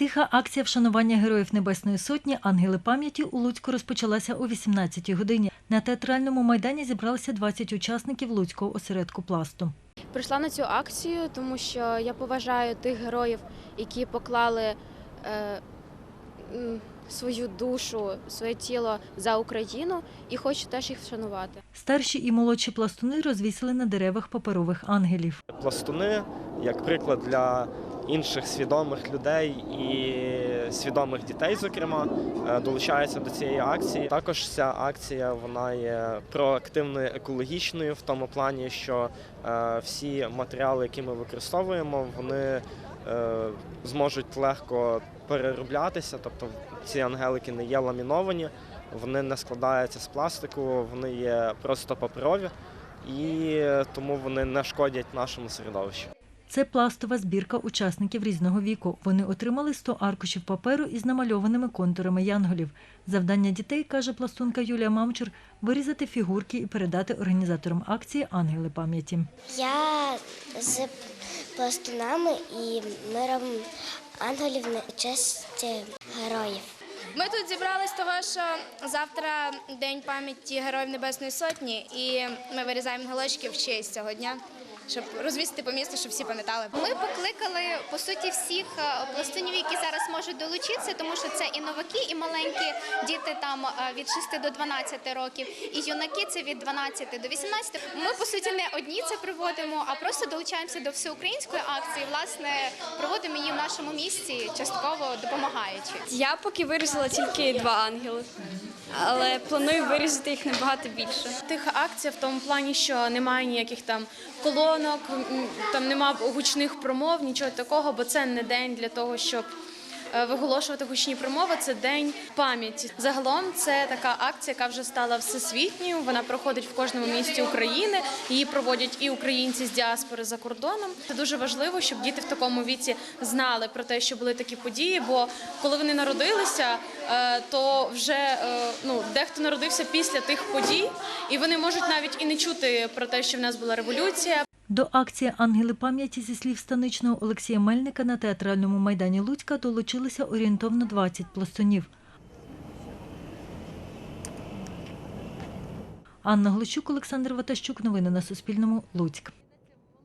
Тиха акція вшанування Героїв Небесної Сотні Ангели пам'яті у Луцьку розпочалася о 18-й годині. На театральному майдані зібралися 20 учасників Луцького осередку пласту. Прийшла на цю акцію, тому що я поважаю тих героїв, які поклали е, свою душу, своє тіло за Україну, і хочу теж їх вшанувати. Старші і молодші пластуни розвісили на деревах паперових ангелів. пластуни як приклад для інших свідомих людей і свідомих дітей, зокрема, е, долучаються до цієї акції. Також ця акція вона є проактивною екологічною в тому плані, що е, всі матеріали, які ми використовуємо, вони е, зможуть легко перероблятися. Тобто ці ангелики не є ламіновані, вони не складаються з пластику, вони є просто паперові і тому вони не шкодять нашому середовищу. Це пластова збірка учасників різного віку. Вони отримали 100 аркушів паперу із намальованими контурами янголів. Завдання дітей, каже пластунка Юлія Мамчур, вирізати фігурки і передати організаторам акції Ангели пам'яті. Я з пластунами і ми робимо ангелів на честь героїв. Ми тут зібрались того, що завтра день пам'яті Героїв Небесної Сотні, і ми вирізаємо галочки в честь цього дня, щоб розвісити по місту, щоб всі пам'ятали. Ми покликали по суті всіх е, пластунів, які зараз можуть долучитися, тому що це і новаки, і маленькі діти там е, від 6 до 12 років, і юнаки це від 12 до 18. Ми по суті не одні це проводимо, а просто долучаємося до всеукраїнської акції. Власне, проводимо її в нашому місті, частково допомагаючи. Я поки вирізала тільки два ангели, але планую вирізати їх набагато більше. Тиха акція в тому плані, що немає ніяких там колонок, там немає гучних промов, нічого такого, бо це не день для того, щоб виголошувати гучні промови. Це день пам'яті. Загалом це така акція, яка вже стала всесвітньою. Вона проходить в кожному місті України. Її проводять і українці з діаспори за кордоном. Це дуже важливо, щоб діти в такому віці знали про те, що були такі події. Бо коли вони народилися, е, то вже е, ну дехто народився після тих подій, і вони можуть навіть і не чути про те, що в нас була революція. До акції Ангели пам'яті зі слів станичного Олексія Мельника на театральному майдані Луцька долучилися орієнтовно 20 пластунів. Анна Глущук, Олександр Ватащук. Новини на Суспільному. Луцьк.